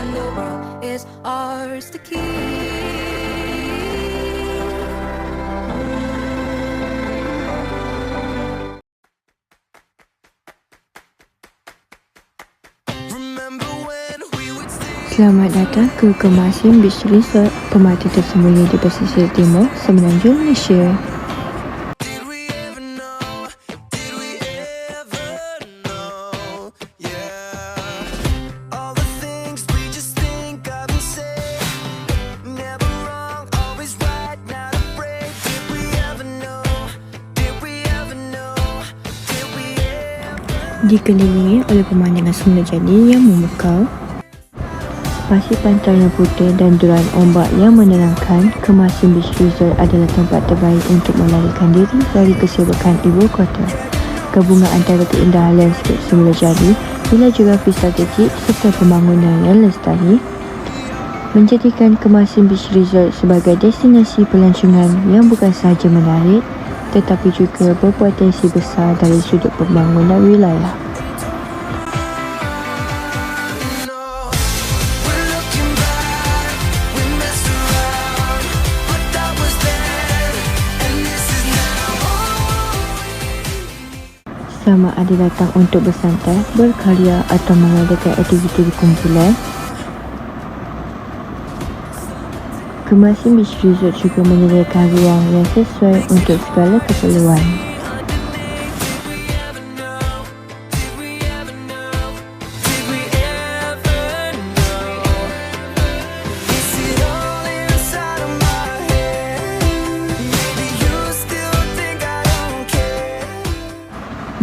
and the world is ours to keep. Selamat datang ke Kemasin Beach Resort, pemerhati tersembunyi di pesisir timur semenanjung Malaysia. Dikelilingi oleh pemandangan semula jadi yang memukau, pasir pantai yang putih dan duran ombak yang menenangkan, Kemasin Beach Resort adalah tempat terbaik untuk melarikan diri dari kesibukan ibu kota. Gabungan antara keindahan landscape semula jadi, nilai geografi strategik serta pembangunan yang lestari menjadikan Kemasin Beach Resort sebagai destinasi pelancongan yang bukan sahaja menarik tetapi juga berpotensi besar dari sudut pembangunan wilayah. Sama ada datang untuk bersantai, berkarya atau mengadakan aktiviti kumpulan. Kemasin Beach Resort juga menyediakan ruang yang sesuai untuk segala keperluan.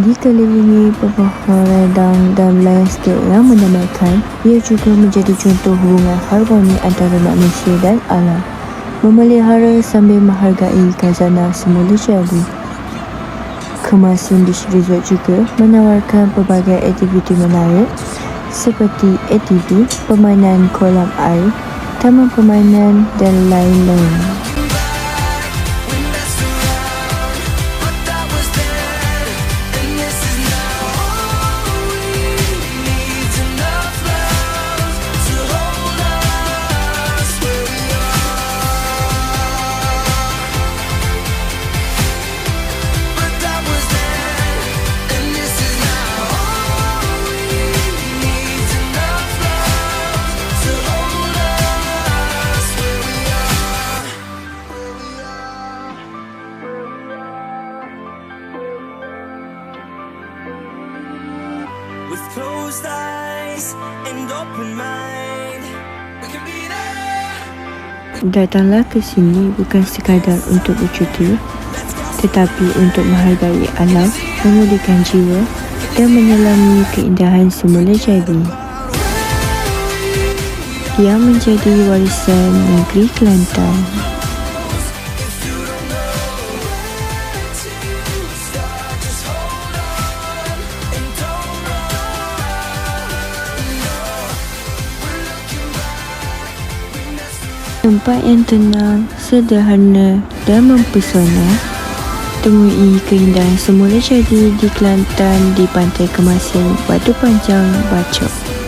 Dikelilingi pepohonan redang dan landscape yang menamaikan, ia juga menjadi contoh hubungan harmoni antara manusia dan alam. Memelihara sambil menghargai khazanah semula jadi. Kemasin Beach Resort juga menawarkan pelbagai aktiviti menarik seperti ATV, permainan kolam air, taman permainan dan lain-lain. Closed eyes and open mind, we can be there. Datanglah ke sini bukan sekadar untuk bercuti, tetapi untuk menghargai alam, memulihkan jiwa dan menyelami keindahan semula jadi. Yang menjadi warisan negeri Kelantan. Tempat yang tenang, sederhana dan mempesona. Temui keindahan semula jadi di Kelantan di Pantai Kemasin, Batu Panjang, Bacok.